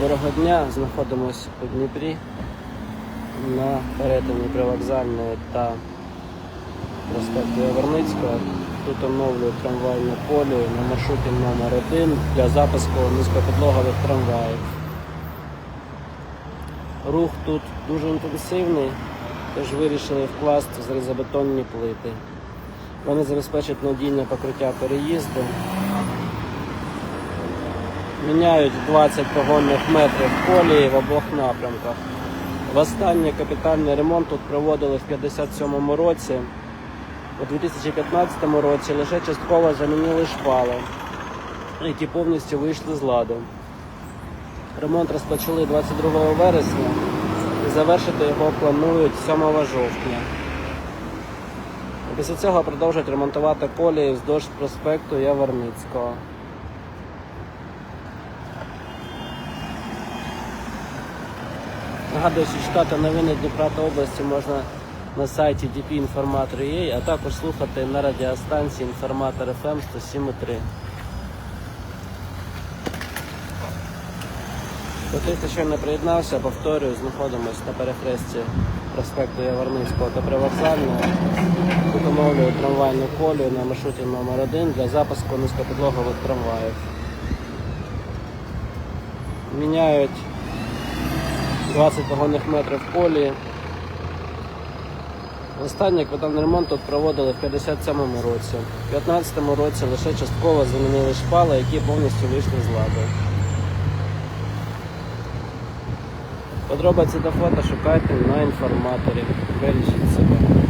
Доброго дня, знаходимося у Дніпрі на перетині привокзальної та проспекту Яворницького. Тут оновлюють трамвайну колію на маршруті номер 1 для запуску низькопідлогових трамваїв. Рух тут дуже інтенсивний, тож вирішили вкласти в залізобетонні плити. Вони забезпечать надійне покриття переїзду. Міняють 20 погонних метрів колії в обох напрямках. Востаннє капітальний ремонт тут проводили в 57-му році. У 2015 році лише частково замінили шпали, які повністю вийшли з ладу. Ремонт розпочали 22 вересня і завершити його планують 7 жовтня. Після цього продовжать ремонтувати колії вздовж проспекту Яворницького. Нагадую, що читати новини Дніпра області можна на сайті dpinformator.ua, а також слухати на радіостанції Інформатор FM 107.3. Для тих, хто ще приєднався, повторюю, знаходимося на перехресті проспекту Яворницького та Привокзального. Тут оновлюють трамвайну колію на маршруті номер 1 для запуску низькопідлогових трамваїв. Міняють 20 вагонних метрів полі. Останній капітальний ремонт тут проводили в 57-му році. В 15-му році лише частково замінили шпали, які повністю вийшли з ладу. Подробиці та фото шукайте на інформаторі. Бережіть себе.